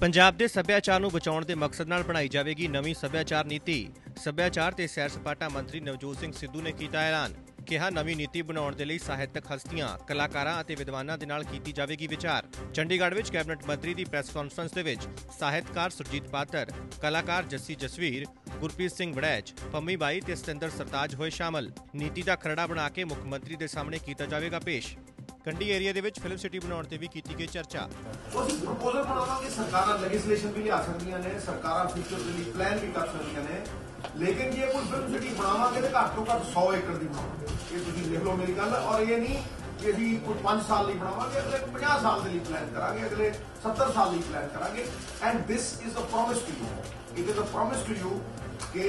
ਪੰਜਾਬ ਦੇ ਸੱਭਿਆਚਾਰ ਨੂੰ ਬਚਾਉਣ ਦੇ ਮਕਸਦ ਨਾਲ ਬਣਾਈ ਜਾਵੇਗੀ ਨਵੀਂ ਸੱਭਿਆਚਾਰ ਨੀਤੀ। ਸੱਭਿਆਚਾਰ ਤੇ ਸੈਰ ਸਪਾਟਾ ਮੰਤਰੀ ਨਵਜੋਤ ਸਿੰਘ ਸਿੱਧੂ ਨੇ ਕੀਤਾ ਐਲਾਨ। ਕਿਹਾ, ਨਵੀਂ ਨੀਤੀ ਬਣਾਉਣ ਦੇ ਲਈ ਸਾਹਿਤਕ ਹਸਤੀਆਂ, ਕਲਾਕਾਰਾਂ ਅਤੇ ਵਿਦਵਾਨਾਂ ਦੇ ਨਾਲ ਕੀਤੀ ਜਾਵੇਗੀ ਵਿਚਾਰ। ਚੰਡੀਗੜ੍ਹ ਵਿੱਚ ਕੈਬਨਿਟ ਮੰਤਰੀ ਦੀ ਪ੍ਰੈਸ ਕਾਨਫਰੰਸ ਦੇ ਵਿੱਚ ਸਾਹਿਤਕਾਰ ਸੁਰਜੀਤ ਪਾਤਰ, ਕਲਾਕਾਰ ਜੱਸੀ ਜਸਵੀਰ, ਗੁਰਪ੍ਰੀਤ ਸਿੰਘ ਵੜੈਚ, ਪੰਮੀ ਬਾਈ ਤੇ ਸਤਿੰਦਰ ਸਰਤਾਜ ਹੋਏ ਸ਼ਾਮਲ। ਨੀਤੀ ਦਾ ਖਰੜਾ ਬਣਾ ਕੇ ਮੁੱਖ ਮੰਤਰੀ ਦੇ ਸਾਹਮਣੇ ਕੀਤਾ ਜਾਵੇਗਾ ਪੇਸ਼। ਕੰਡੀ ਏਰੀਆ ਦੇ ਵਿੱਚ ਫਿਲਮ ਸਿਟੀ ਬਣਾਉਣ ਤੇ ਵੀ ਕੀਤੀ ਗਈ ਚਰਚਾ। ਉਹ ਪ੍ਰਪੋਜ਼ਲ ਬਣਾਵਾਂਗੇ, ਸਰਕਾਰਾਂ ਲੈਜਿਸਲੇਸ਼ਨ ਵੀ ਲਿਆ ਸਕਦੀਆਂ ਨੇ, ਸਰਕਾਰਾਂ ਫਿਊਚਰ ਦੇ ਲਈ ਪਲਾਨ ਵੀ ਕਰ ਸਕਦੀਆਂ ਨੇ। ਲੇਕਿਨ ਜੇ ਕੋਈ ਫਿਲਮ ਸਿਟੀ ਬਣਾਵਾਂਗੇ ਤੇ ਘੱਟ ਤੋਂ ਘੱਟ 100 ਏਕੜ ਦੀ ਬਣਾਵਾਂਗੇ। ਇਹ ਤੁਸੀਂ ਲਿਖ ਲਓ ਮੇਰੀ ਗੱਲ। ਔਰ ਇਹ ਨਹੀਂ ਕਿ ਅਸੀਂ ਕੋਈ 5 ਸਾਲ ਲਈ ਬਣਾਵਾਂਗੇ, ਅਗਲੇ 50 ਸਾਲ ਦੇ ਲਈ ਪਲਾਨ ਕਰਾਂਗੇ, ਅਗਲੇ 70 ਸਾਲ ਲਈ ਪਲਾਨ ਕਰਾਂਗੇ। And this is a promise to you it is a promise to you ਕਿ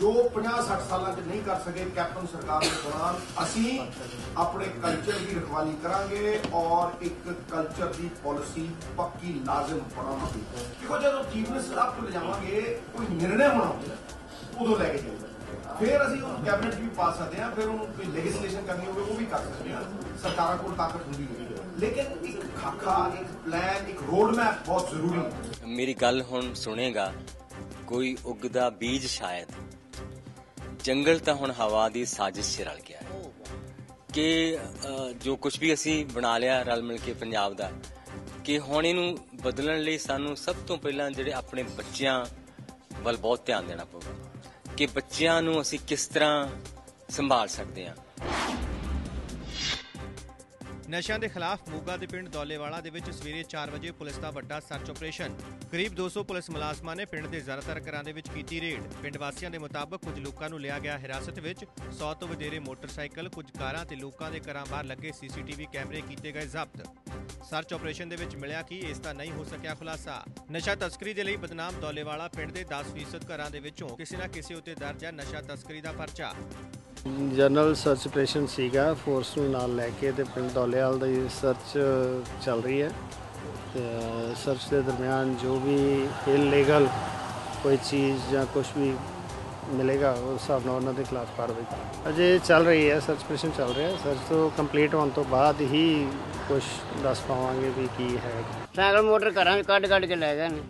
ਜੋ 50 60 ਸਾਲਾਂ 'ਚ ਨਹੀਂ ਕਰ ਸਕੇ ਕੈਪਟਨ ਸਰਕਾਰ ਦੇ ਦੌਰਾਨ, ਅਸੀਂ ਆਪਣੇ ਕਲਚਰ ਦੀ ਰਖਵਾਲੀ ਕਰਾਂਗੇ ਔਰ ਇੱਕ ਕਲਚਰ ਦੀ ਪਾਲਿਸੀ ਪੱਕੀ, ਲਾਜ਼ਮ ਬਣਾਵਾਂਗੇ। ਕਿਉਂਕਿ ਜਦੋਂ ਚੀਫ ਮਿਨਿਸਟਰ ਆਪ ਕੋਲ ਜਾਵਾਂਗੇ, ਕੋਈ ਨਿਰਣੇ ਹੋਣਾ ਉਦੋਂ ਲੈ ਕੇ ਜਾਈਦਾ ਫਿਰ ਅਸੀਂ ਉਹ ਕੈਬਨਿਟ ਵੀ ਪਾ ਸਕਦੇ ਹਾਂ, ਫਿਰ ਉਹਨੂੰ ਕੋਈ ਲੈਜਿਸਲੇਸ਼ਨ ਕਰਨੀ ਹੋਵੇ, ਉਹ ਵੀ ਕਰ ਸਕਦੇ ਹਾਂ। ਸਰਕਾਰਾਂ ਕੋਲ ਤਾਕਤ ਹੁੰਦੀ ਹੈ ਲੇਕਿਨ ਇੱਕ ਖਾਕਾ, ਇੱਕ ਪਲਾਨ ਇੱਕ ਰੋਡ ਮੈਪ ਬਹੁਤ ਜ਼ਰੂਰੀ ਹੈ। ਮੇਰੀ ਗੱਲ ਹੁਣ ਸੁਣੇਗਾ, ਕੋਈ ਉਗਦਾ ਬੀਜ ਸ਼ਾਇਦ। ਜੰਗਲ ਤਾਂ ਹੁਣ ਹਵਾ ਦੀ ਸਾਜ਼ਿਸ਼ 'ਚ ਰਲ ਗਿਆ ਹੈ। ਕਿ ਜੋ ਕੁਝ ਵੀ ਅਸੀਂ ਬਣਾ ਲਿਆ ਰਲ ਮਿਲ ਕੇ ਪੰਜਾਬ ਦਾ, ਕਿ ਹੁਣ ਇਹਨੂੰ ਬਦਲਣ ਲਈ ਸਾਨੂੰ ਸਭ ਤੋਂ ਪਹਿਲਾਂ ਜਿਹੜੇ ਆਪਣੇ ਬੱਚਿਆਂ ਵੱਲ ਬਹੁਤ ਧਿਆਨ ਦੇਣਾ ਪਊਗਾ। ਕਿ ਬੱਚਿਆਂ ਨੂੰ ਅਸੀਂ ਕਿਸ ਤਰ੍ਹਾਂ ਸੰਭਾਲ ਸਕਦੇ ਹਾਂ। ਨਸ਼ਿਆਂ ਦੇ ਖਿਲਾਫ ਮੋਗਾ ਦੇ ਪਿੰਡ ਦੌਲੇਵਾਲਾ ਦੇ ਵਿੱਚ ਸਵੇਰੇ 4 ਵਜੇ ਪੁਲਿਸ ਦਾ ਵੱਡਾ ਸਰਚ ਆਪਰੇਸ਼ਨ। ਕਰੀਬ 200 ਪੁਲਿਸ ਮੁਲਾਜ਼ਮਾਂ ਨੇ ਪਿੰਡ ਦੇ ਜ਼ਿਆਦਾਤਰ ਘਰਾਂ ਦੇ ਵਿੱਚ ਕੀਤੀ ਰੇਡ। ਪਿੰਡ ਵਾਸੀਆਂ ਦੇ ਮੁਤਾਬਕ ਕੁਝ ਲੋਕਾਂ ਨੂੰ ਲਿਆ ਗਿਆ ਹਿਰਾਸਤ ਵਿੱਚ। 100 ਤੋਂ ਵਧੇਰੇ ਮੋਟਰਸਾਈਕਲ, ਕੁਝ ਕਾਰਾਂ ਤੇ ਲੋਕਾਂ ਦੇ ਘਰਾਂ ਬਾਹਰ ਲੱਗੇ ਸੀਸੀਟੀਵੀ ਕੈਮਰੇ ਕੀਤੇ ਗਏ ਜ਼ਬਤ। ਸਰਚ ਆਪਰੇਸ਼ਨ ਦੇ ਵਿੱਚ ਮਿਲਿਆ ਕਿ ਇਸ ਦਾ ਨਹੀਂ ਹੋ ਸਕਿਆ ਖੁਲਾਸਾ। ਨਸ਼ਾ ਤਸਕਰੀ ਦੇ ਲਈ ਬਦਨਾਮ ਦੌਲੇਵਾਲਾ ਪਿੰਡ ਦੇ 10% ਘਰਾਂ ਦੇ ਵਿੱਚੋਂ ਕਿਸੇ ਨਾ ਕਿਸੇ ਉੱਤੇ ਦਰਜ ਹੈ ਨਸ਼ਾ ਤਸਕਰੀ ਦਾ ਪਰਚਾ। ਜਨਰਲ ਸਰਚ ਆਪਰੇਸ਼ਨ ਸੀਗਾ ਫੋਰਸ ਨੂੰ ਨਾਲ ਲੈ ਕੇ ਤੇ ਪਿੰਡ ਦੌਲੇਵਾਲ ਦੀ ਸਰਚ ਚੱਲ ਰਹੀ ਹੈ। ਸਰਚ ਦੇ ਦਰਮਿਆਨ ਜੋ ਵੀ ਇਲੀਗਲ ਕੋਈ ਚੀਜ਼ ਜਾਂ ਕੁਝ ਵੀ ਮਿਲੇਗਾ ਉਸ ਹਿਸਾਬ ਨਾਲ ਉਹਨਾਂ ਦੇ ਖਿਲਾਫ ਕਾਰਵਾਈ। ਅਜੇ ਚੱਲ ਰਹੀ ਹੈ ਸਰਚ ਆਪਰੇਸ਼ਨ ਚੱਲ ਰਿਹਾ ਹੈ। ਸਰਚ ਤੋਂ ਕੰਪਲੀਟ ਹੋਣ ਤੋਂ ਬਾਅਦ ਹੀ ਕੁਝ ਦੱਸ ਪਾਵਾਂਗੇ ਵੀ ਕੀ ਹੈ। ਸਾਈਕਲ ਮੋਟਰ ਘਰਾਂ 'ਚ ਕੱਢ ਕੱਢ ਕੇ ਲੈ ਗਏ ਨੇ।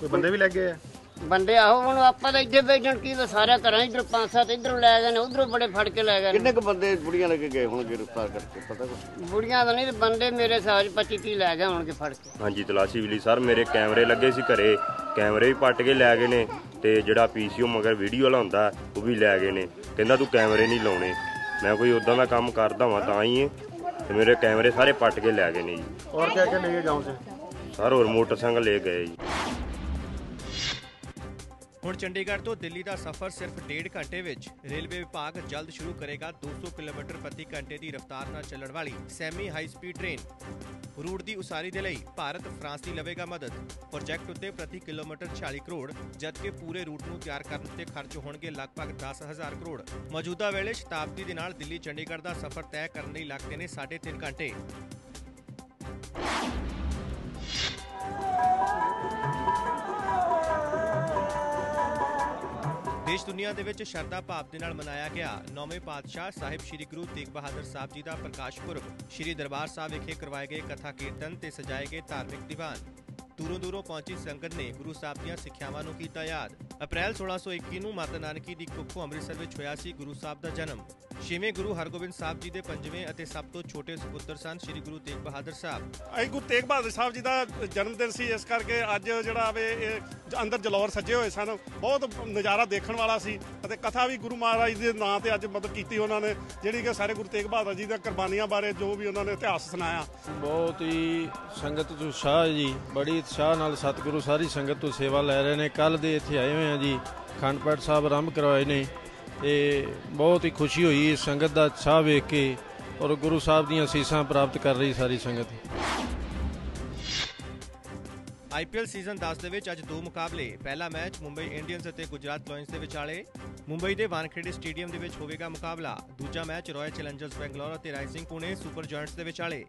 ਕੋਈ ਬੰਦੇ ਵੀ ਲੱਗੇ ਆ? ਬੰਦੇ ਆਹੋ ਹੁਣ ਆਪਾਂ ਤਾਂ ਇੱਥੇ ਬੈਠਣ ਕੀ ਤਾਂ ਸਾਰਾ ਘਰਾਂ ਇਧਰ ਪੰਜ ਸੱਤ ਇਧਰੋਂ ਲੈ ਗਏ ਨੇ ਉਧਰੋਂ ਬੜੇ ਫੜ ਕੇ ਲੈ ਗਏ ਨੇ। ਕਿੰਨੇ ਕੁ ਬੰਦੇ ਬੁੜੀਆਂ ਲੈ ਕੇ ਗਏ ਹੁਣ ਗ੍ਰਿਫਤਾਰ ਕਰਕੇ ਪਤਾ ਕੁਛ? ਬੁੜੀਆਂ ਦਾ ਨਹੀਂ ਤੇ ਬੰਦੇ ਮੇਰੇ ਸਾਜ 25 30 ਲੈ ਗਏ ਹੋਣਗੇ ਫੜ ਕੇ। ਹਾਂਜੀ ਤਲਾਸ਼ੀ ਮਿਲੀ ਸਰ ਮੇਰੇ ਕੈਮਰੇ ਲੱਗੇ ਸੀ ਘਰੇ। ਕੈਮਰੇ ਵੀ ਪੱਟ ਕੇ ਲੈ ਗਏ ਨੇ। ਤੇ ਜਿਹੜਾ ਪੀਸੀਓ ਮਗਰ ਵੀਡੀਓ ਵਾਲਾ ਹੁੰਦਾ ਉਹ ਵੀ ਲੈ ਗਏ ਨੇ। ਕਹਿੰਦਾ ਤੂੰ ਕੈਮਰੇ ਨਹੀਂ ਲਾਉਣੇ। ਮੈਂ ਕੋਈ ਉਦਾਂ ਦਾ ਕੰਮ ਕਰਦਾ ਹਾਂ ਤਾਂ ਹੀ ਤੇ ਮੇਰੇ ਕੈਮਰੇ ਸਾਰੇ ਪੱਟ ਕੇ ਲੈ ਗਏ ਨੇ ਜੀ। ਔਰ ਕਿਆ ਕਿਆ ਲੈ ਗਏ گاؤں ਸੇ ਸਰ ਹੋਰ ਮੋਟਰਸਾਈਕਲ ਲੈ ਗਏ ਜੀ। ਹੁਣ ਚੰਡੀਗੜ੍ਹ ਤੋਂ ਦਿੱਲੀ ਦਾ ਸਫ਼ਰ ਸਿਰਫ ਡੇਢ ਘੰਟੇ ਵਿੱਚ ਰੇਲਵੇ ਵਿਭਾਗ ਜਲਦ ਸ਼ੁਰੂ ਕਰੇਗਾ 200 ਕਿਲੋਮੀਟਰ ਪ੍ਰਤੀ ਘੰਟੇ ਦੀ ਰਫ਼ਤਾਰ ਨਾਲ ਚੱਲਣ ਵਾਲੀ semi high speed train. Route ਦੀ ਉਸਾਰੀ ਦੇ ਲਈ ਭਾਰਤ ਫਰਾਂਸ ਦੀ ਲਵੇਗਾ ਮਦਦ। ਪ੍ਰੋਜੈਕਟ ਉੱਤੇ ਪ੍ਰਤੀ ਕਿਲੋਮੀਟਰ 46 ਕਰੋੜ, ਜਦਕਿ ਪੂਰੇ ਰੂਟ ਨੂੰ ਤਿਆਰ ਕਰਨ ਤੇ ਖਰਚ ਹੋਣਗੇ ਲਗਭਗ 10000 ਕਰੋੜ। ਮੌਜੂਦਾ ਵੇਲੇ ਸ਼ਤਾਬਦੀ ਦੇ ਨਾਲ ਦਿੱਲੀ ਚੰਡੀਗੜ੍ਹ ਦਾ ਸਫ਼ਰ ਤੈਅ ਕਰਨ ਲਈ ਲੱਗਦੇ ਨੇ 3.5 ਘੰਟੇ। ਦੇਸ਼ ਦੁਨੀਆ ਦੇ ਵਿੱਚ ਸ਼ਰਧਾ ਭਾਵ ਦੇ ਨਾਲ ਮਨਾਇਆ ਗਿਆ। ਨੌਵੇਂ ਪਾਤਸ਼ਾਹ ਸਾਹਿਬ ਸ੍ਰੀ ਗੁਰੂ ਤੇਗ ਬਹਾਦਰ ਸਾਹਿਬ ਜੀ ਦਾ ਪ੍ਰਕਾਸ਼ ਪੁਰਬ ਸ੍ਰੀ ਦਰਬਾਰ ਸਾਹਿਬ ਵਿਖੇ ਕਰਵਾਏ ਗਏ ਕਥਾ ਕੀਰਤਨ ਤੇ ਸਜਾਏ ਗਏ ਧਾਰਮਿਕ ਦੀਵਾਨ। ਦੂਰੋਂ ਦੂਰੋਂ ਪਹੁੰਚੀ ਸੰਗਤ ਨੇ ਗੁਰੂ ਸਾਹਿਬ ਦੀਆਂ ਸਿੱਖਿਆਵਾਂ ਨੂੰ ਕੀਤਾ ਯਾਦ। ਅਪ੍ਰੈਲ 1621 ਨੂੰ ਮਾਤਾ ਨਾਨਕੀ ਦੀ ਕੁੱਖੋਂ ਅੰਮ੍ਰਿਤਸਰ ਵਿੱਚ ਹੋਇਆ ਸੀ ਗੁਰੂ ਸਾਹਿਬ ਦਾ ਜਨਮ। ਛੇਵੇਂ ਗੁਰੂ ਹਰਗੋਬਿੰਦ ਸਾਹਿਬ ਜੀ ਦੇ ਪੰਜਵੇਂ ਅਤੇ ਸਭ ਤੋਂ ਛੋਟੇ ਸੁਪੁੱਤਰ ਸਨ ਸ੍ਰੀ ਗੁਰੂ ਤੇਗ ਬਹਾਦਰ ਸਾਹਿਬ। ਅਸੀਂ ਗੁਰੂ ਤੇਗ ਬਹਾਦਰ ਸਾਹਿਬ ਜੀ ਦਾ ਜਨਮ ਦਿਨ ਸੀ ਇਸ ਕਰਕੇ ਅੱਜ ਜਿਹੜਾ ਵੇ ਇਹ ਅੰਦਰ ਜਲੌਰ ਸੱਜੇ ਹੋਏ ਸਨ ਬਹੁਤ ਨਜ਼ਾਰਾ ਦੇਖਣ ਵਾਲਾ ਸੀ ਅਤੇ ਕਥਾ ਵੀ ਗੁਰੂ ਮਹਾਰਾਜ ਦੇ ਨਾਂ ਤੇ ਅੱਜ ਮਤਲਬ ਕੀਤੀ ਉਹਨਾਂ ਨੇ ਜਿਹੜੀ ਕਿ ਸਾਰੇ ਗੁਰੂ ਤੇਗ ਬਹਾਦਰ ਜੀ ਦੀਆਂ ਕੁਰਬਾਨੀਆਂ ਬਾਰੇ ਜੋ ਵੀ ਉਹਨਾਂ ਨੇ ਇਤਿਹਾਸ ਸੁਣਾਇਆ। ਬਹੁਤ ਹੀ ਸੰਗਤ ਤੋਂ ਉਤਸ਼ਾਹ ਹੈ ਜੀ ਬੜੀ ਉਤਸ਼ਾਹ ਨਾਲ ਸਤਿਗੁਰੂ ਸਾਰੀ ਸੰਗਤ ਤੋਂ ਸੇਵਾ ਲੈ ਰਹੇ ਨੇ। ਕੱਲ ਦੇ ਇੱਥੇ ਆਏ ਹੋਏ ਆ ਜੀ, ਅਖੰਡ ਪਾਠ ਸਾਹਿਬ ਆਰੰਭ ਕਰਵਾਏ ਨੇ ਤੇ ਬਹੁਤ ਹੀ ਖੁਸ਼ੀ ਹੋਈ ਇਸ ਸੰਗਤ ਦਾ ਉਤਸ਼ਾਹ ਵੇਖ ਕੇ ਔਰ ਗੁਰੂ ਸਾਹਿਬ ਦੀਆਂ ਅਸੀਸਾਂ ਪ੍ਰਾਪਤ ਕਰ ਰਹੀ ਸਾਰੀ ਸੰਗਤ। ਆਈਪੀਐਲ ਸੀਜ਼ਨ 10 ਦੇ ਵਿੱਚ ਅੱਜ ਦੋ ਮੁਕਾਬਲੇ। ਪਹਿਲਾ ਮੈਚ ਮੁੰਬਈ ਇੰਡੀਅਨਸ ਅਤੇ ਗੁਜਰਾਤ ਲਾਇਨਸ ਦੇ ਵਿਚਾਲੇ ਮੁੰਬਈ ਦੇ ਵਾਨਖੇੜੇ ਸਟੇਡੀਅਮ ਦੇ ਵਿੱਚ ਹੋਵੇਗਾ ਮੁਕਾਬਲਾ। ਦੂਜਾ ਮੈਚ ਰਾਇਲ ਚੈਲੰਜਰਸ ਬੈਂਗਲੌਰ ਅਤੇ ਰਾਈਜ਼ਿੰਗ ਪੁਣੇ ਸੁਪਰ ਜਾਇੰਟਸ ਦੇ ਵਿਚਾਲੇ